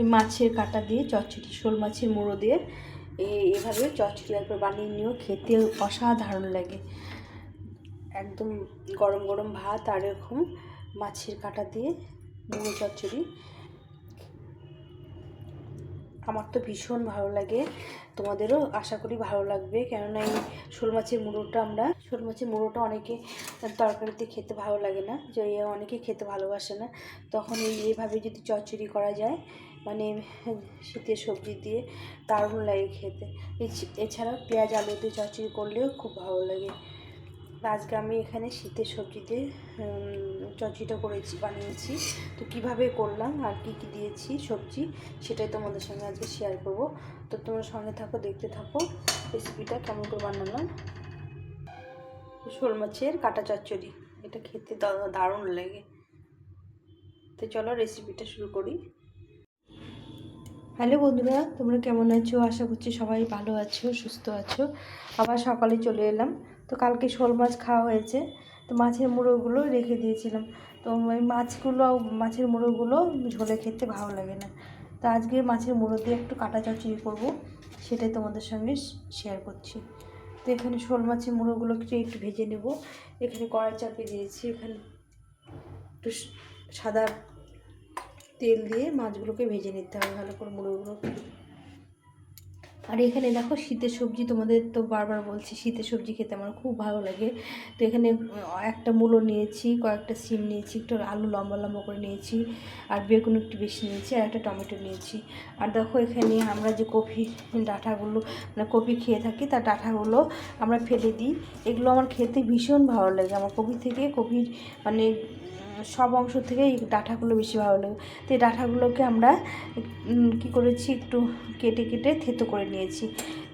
এই মাছের কাটা দিয়ে, চচ্চড়ি, শোল মাছের মুড়ো দিয়ে এভাবে চচ্চড়ি একবার বানিয়ে নিও, খেতে অসাধারণ লাগে। একদম গরম গরম ভাত আর এরকম মাছের কাটা দিয়ে মুড়ো চচ্চড়ি। আমার তো ভীষণ ভালো লাগে, তোমাদেরও আশা করি ভালো লাগবে। কেননা এই শোল মাছের মুড়োটা আমরা, শোল মাছের মুড়োটা অনেকে তরকারিতে খেতে ভালো লাগে না, যে অনেকে খেতে ভালোবাসে না। তখন এই এইভাবে যদি চচ্চড়ি করা যায় মানে শীতের সবজি দিয়ে দারুণ লাগে খেতে। এছ- এছাড়া পেঁয়াজ আলু দিয়ে চচ্চড়ি করলেও খুব ভালো লাগে। আজকে আমি এখানে শীতের সবজি দিয়ে উম, চচ্চড়িটা করেছি বানিয়েছি। তো কীভাবে করলাম আর কি কি দিয়েছি সবজি সেটাই তোমাদের সঙ্গে আজকে শেয়ার করব। তো তোমরা সঙ্গে থাকো দেখতে থাকো রেসিপিটা কেমন করে বানালাম। শোল মাছের কাটা চচ্চড়ি এটা খেতে দারুণ লাগে। তো চলো রেসিপিটা শুরু করি। হ্যালো বন্ধুরা, তোমরা কেমন আছো? আশা করছি সবাই ভালো আছো, সুস্থ আছো। আবার সকালে চলে এলাম। তো কালকে শোল মাছ খাওয়া হয়েছে। তো মাছের মুড়োগুলো রেখে দিয়েছিলাম। তো ওই মাছগুলো, মাছের মুড়োগুলো ঝোলে খেতে ভালো লাগে না। তো আজকে মাছের মুড়ো দিয়ে একটু কাটা চচ্চড়ি করব, সেটাই তোমাদের সঙ্গে শেয়ার করছি। তো এখানে শোল মাছের মুড়োগুলোকে একটু ভেজে নেব। এখানে কড়াই চাপিয়ে দিয়েছি। এখানে একটু সাদা তেল দিয়ে মাছগুলোকে ভেজে নিতে হবে ভালো করে মুড়োগুলো। আর এখানে দেখো শীতের সবজি, তোমাদের তো বারবার বলছি শীতের সবজি খেতে আমার খুব ভালো লাগে। তো এখানে একটা মূলো নিয়েছি, কয়েকটা সিম নিয়েছি, একটু আলু লম্বা লম্বা করে নিয়েছি, আর বেগুন একটু বেশি নিয়েছি, আর একটা টমেটো নিয়েছি। আর দেখো এখানে আমরা যে কফি ডাঁটাগুলো মানে কপি খেয়ে থাকি, তার ডাঁটাগুলো আমরা ফেলে দিই। এগুলো আমার খেতে ভীষণ ভালো লাগে। আমার কপি থেকে কপির মানে সব অংশ থেকে এই ডাঁটাগুলো বেশি ভালো লাগে। তো এই ডাঁটাগুলোকে আমরা কি করেছি, একটু কেটে কেটে থেতো করে নিয়েছি।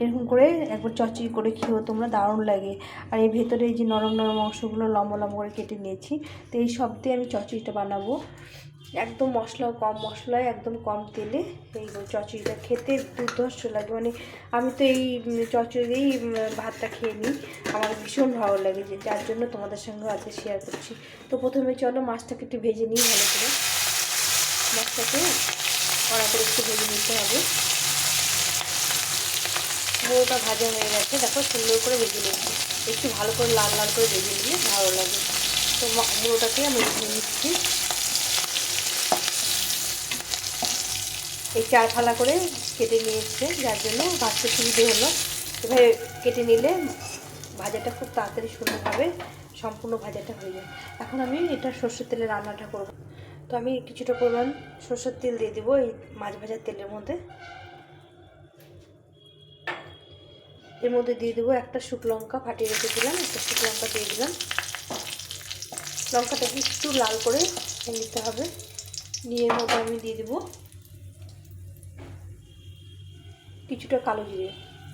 এরকম করে একবার চচড়ি করে খেয়েও তোমরা দারুণ লাগে। আর এই ভেতরে এই যে নরম নরম অংশগুলো লম্বা লম্বা করে কেটে নিয়েছি। তো এই সব দিয়ে আমি চচড়িটা বানাবো। একদম মশলা কম মশলায় একদম কম তেলে এই চচ্চড়িটা খেতে দুর্ধর্ষ লাগে। মানে আমি তো এই উম, ভাতটা খেয়ে নিই। আমার ভীষণ ভালো লাগে যে যার জন্য তোমাদের সঙ্গে আজকে শেয়ার করছি। তো প্রথমে চলো মাছটাকে একটু ভেজে নিই ভালো করে। মাছটাকে কড়া করে একটু ভেজে নিতে হবে। মুড়োটা ভাজা হয়ে গেছে। দেখো সুন্দর করে ভেজে নিচ্ছি একটু ভালো করে লাল লাল করে ভেজে নিলে ভালো লাগে। তো মুড়োটাকে আমি ভেজে নিচ্ছি। এই চার ফালা করে কেটে নিয়েছে, যার জন্য ভাজতে সুবিধে হলো এভাবে কেটে নিলে ভাজাটা খুব তাড়াতাড়ি সুন্দরভাবে সম্পূর্ণ ভাজাটা হয়ে যায়। এখন আমি এটা সর্ষের তেলে রান্নাটা করব। তো আমি কিছুটা পরিমাণ সর্ষের তেল দিয়ে দেবো এই মাছ ভাজার তেলের মধ্যে। এর মধ্যে দিয়ে দেবো একটা শুকনো লঙ্কা ফাটিয়ে রেখেছিলাম, একটা শুকনো লঙ্কা দিয়ে দিলাম। লঙ্কাটাকে একটু লাল করে নিতে হবে। নিয়ে মধ্যে আমি দিয়ে দেবো কিছুটা কালো জিরে।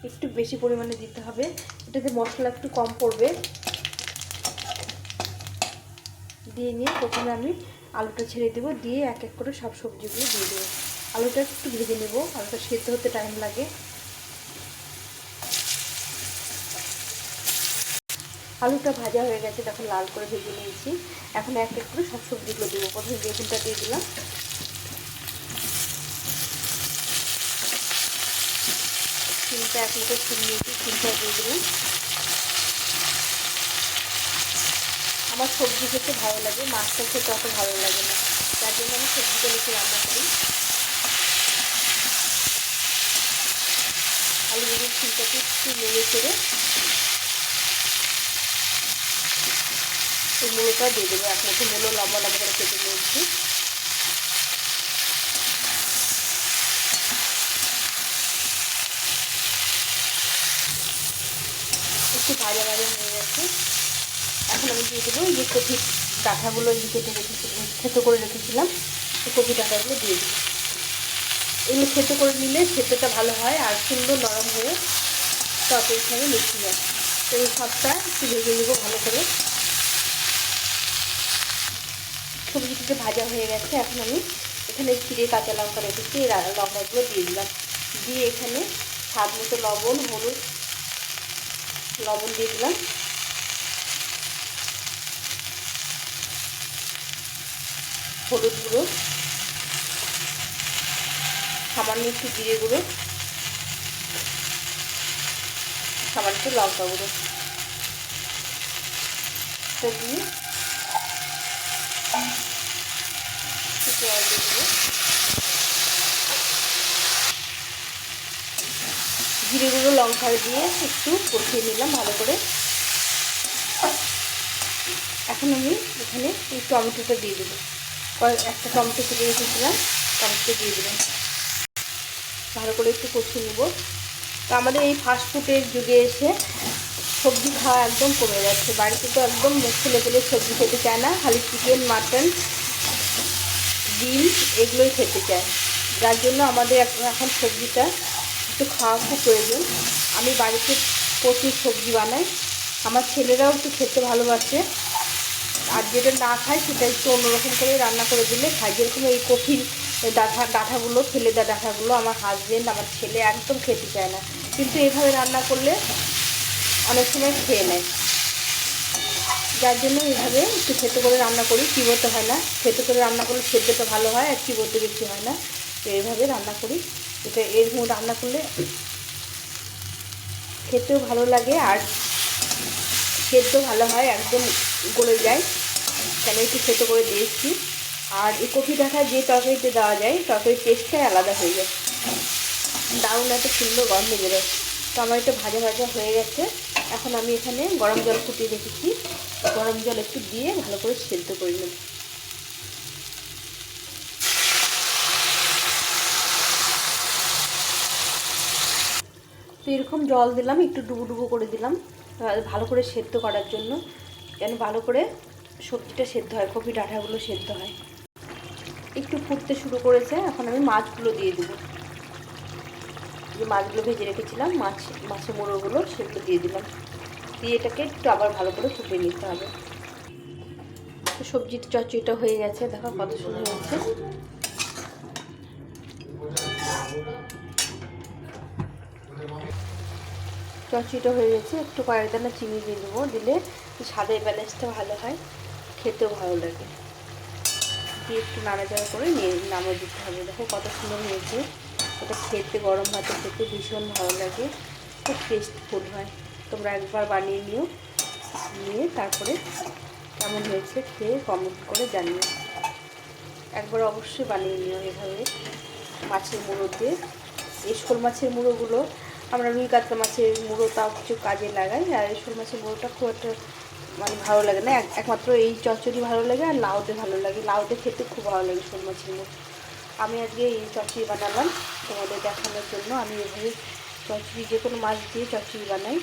একটু বেশি পরিমাণে দিতে হবে। এটাতে মশলা একটু কম পড়বে। দিয়ে নিয়ে প্রথমে আমি আলুটা ছেড়ে দেবো। দিয়ে এক এক করে সব সবজিগুলো দিয়ে দেবো। আলুটা একটু ভেজে নেব। আলুটা সেদ্ধ হতে টাইম লাগে। আলুটা ভাজা হয়ে গেছে। তখন লাল করে ভেজে নিয়েছি। এখন এক এক করে সব সবজিগুলো দেবো। প্রথমে বেগুনটা দিয়ে দিলাম। চিনটা এক লিটার চিনি নিয়েছি চিনটা দিয়ে আমার সবজি খেতে ভালো লাগে, মাছটা খেতে অত ভালো লাগে না। তার জন্য আমি সবজিটা বেশি রান্না করি। আলু বেগুন চিনটাকে একটু নেড়ে চেড়ে এই মূলোটা দিয়ে দেবো। এক মতো মূলো লম্বা লম্বা করে কেটে নিয়েছি। একটু ভাজা ভাজা হয়ে গেছে। এখন আমি দিয়ে দেবো এই যে কপি ডাঁটাগুলো যে কেটে রেখেছিলাম থেতো করে রেখেছিলাম, এই কপি ডাঁটাগুলো দিয়ে দিই এগুলো থেতো করে নিলে খেতেটা ভালো হয় আর সুন্দর নরম হয়ে তরকারির সঙ্গে মিশে যায় তো এই সবটা একটু ভেজে নেব ভালো করে। সবজিটিতে ভাজা হয়ে গেছে, এখন আমি এখানে চিড়ে কাঁচা লঙ্কা রেখেছি এই লঙ্কাগুলো দিয়ে দিলাম। দিয়ে এখানে স্বাদ মতো লবণ, হলুদ লবণ দিয়ে দিলাম। হলুদ গুঁড়ো, সামান্য একটু জিরে গুঁড়ো, সামান্য একটু লঙ্কা গুঁড়ো। দিয়ে দিয়ে জিরে গুঁড়ো লঙ্কা দিয়ে একটু কষিয়ে নিলাম ভালো করে। এখন আমি এখানে এই টমেটোটা দিয়ে দেবো। একটা টমেটো কেটে রেখেছিলাম টমেটো দিয়ে দিলাম। ভালো করে একটু কষিয়ে নেব। তো আমাদের এই ফাস্টফুডের যুগে এসে সবজি খাওয়া একদম কমে যাচ্ছে। বাড়িতে তো একদম মুখ খুলে ফেলে সবজি খেতে চায় না, খালি চিকেন মাটন ডিম এগুলোই খেতে চায়। যার জন্য আমাদের এখন সবজিটা একটু খাওয়া খুব প্রয়োজন। আমি বাড়িতে প্রচুর সবজি বানাই। আমার ছেলেরাও একটু খেতে ভালোবাসে। আর যেটা না খায় সেটা একটু অন্যরকম করে রান্না করে দিলে খায়। যেরকম এই কফির ডাঁটা ডাঁটাগুলো ফেলে দেওয়া ডাঁটাগুলো আমার হাজবেন্ড আমার ছেলে একদম খেতে চায় না। কিন্তু এভাবে রান্না করলে অনেক সময় খেয়ে নেয়। যার জন্য এইভাবে একটু খেতে করে রান্না করি। চিবোতে হয় না। খেতে করে রান্না করলে সেদ্ধটা ভালো হয় আর চিবোতে বেশি হয় না। তো এইভাবে রান্না করি। এটা এরকম রান্না করলে খেতেও ভালো লাগে আর সেদ্ধ ভালো হয়, একদম গলে যায়। কেন একটু সেদ্ধ করে দিয়েছি আর এই কফি ডাঁটা যে তরকারিতে দেওয়া যায়, তরকারির টেস্টটাই আলাদা হয়ে যায়। দারুণ একটা সুন্দর গন্ধ বেরোয়। তো আমার এটা ভাজা ভাজা হয়ে গেছে। এখন আমি এখানে গরম জল ফুটিয়ে রেখেছি। গরম জল একটু দিয়ে ভালো করে সেদ্ধ করে নেব। তো এরকম জল দিলাম, একটু ডুবো ডুবো করে দিলাম ভালো করে সেদ্ধ করার জন্য, যেন ভালো করে সবজিটা সেদ্ধ হয়, কপি ডাঁটাগুলো সেদ্ধ হয়। একটু ফুটতে শুরু করেছে, এখন আমি মাছগুলো দিয়ে দেবো। যে মাছগুলো ভেজে রেখেছিলাম, মাছ, মাছের মোড়োগুলো সেগুলো দিয়ে দিলাম। দিয়ে এটাকে একটু আবার ভালো করে ফুটিয়ে নিতে হবে। সবজির চচ্চড়িটা হয়ে গেছে, দেখো কত সুন্দর হয়েছে। চচ্চড়িটা হয়ে গেছে। একটু কয়েক দানা চিনি দিয়ে দেবো। দিলে স্বাদের ব্যালেন্সটা ভালো হয়। খেতেও ভালো লাগে। দিয়ে একটু নাড়াচাড়া করে নিয়ে নামিয়ে দিতে হবে। দেখো কত সুন্দর হয়েছে। এটা খেতে, গরম ভাতে খেতে ভীষণ ভালো লাগে। খুব টেস্টফুল হয়। তোমরা একবার বানিয়ে নিও। নিয়ে তারপরে কেমন হয়েছে খেয়ে কমেন্ট করে জানিও। একবার অবশ্যই বানিয়ে নিও এভাবে। মাছের মুড়ো দিয়ে। এই শোল মাছের মুড়োগুলো আমরা রুই কাতলা মাছের মুড়ো তাও কিছু কাজে লাগাই, আর শোল মাছের মুড়োটা খুব একটা মানে ভালো লাগে না। একমাত্র এই চচ্চড়ি ভালো লাগে আর লাউতে ভালো লাগে। লাউতে খেতে খুব ভালো লাগে শোল মাছের মুড়ো। আমি আজকে এই চচ্চড়ি বানালাম তোমাদের দেখানোর জন্য। আমি এভাবে চচ্চড়ি, যে কোনো মাছ দিয়ে চচ্চড়ি বানাই,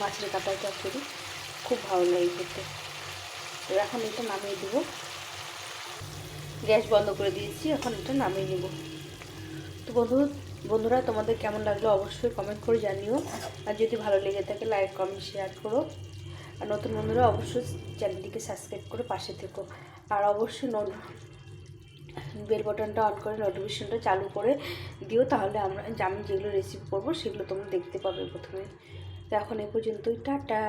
মাছের কাটার চচ্চড়ি। খুব ভালো লাগে খেতে। তো এখন এটা নামিয়ে দেবো। গ্যাস বন্ধ করে দিয়েছি, এখন এটা নামিয়ে নেব। তো বন্ধু বন্ধুরা, তোমাদের কেমন লাগল অবশ্যই কমেন্ট করে জানিও। আর যদি ভালো লেগে থাকে লাইক কমেন্ট শেয়ার করো। আর নতুন বন্ধুরা, অবশ্যই চ্যানেলটিকে সাবস্ক্রাইব করে পাশে থেকো। আর অবশ্যই বেল বাটনটা অন করে নোটিফিকেশনটা চালু করে দিও, তাহলে আমরা আমি যেগুলো রেসিপি করব, সেগুলো তোমরা দেখতে পাবে প্রথমে। তো এখন এ পর্যন্তই, টাটা।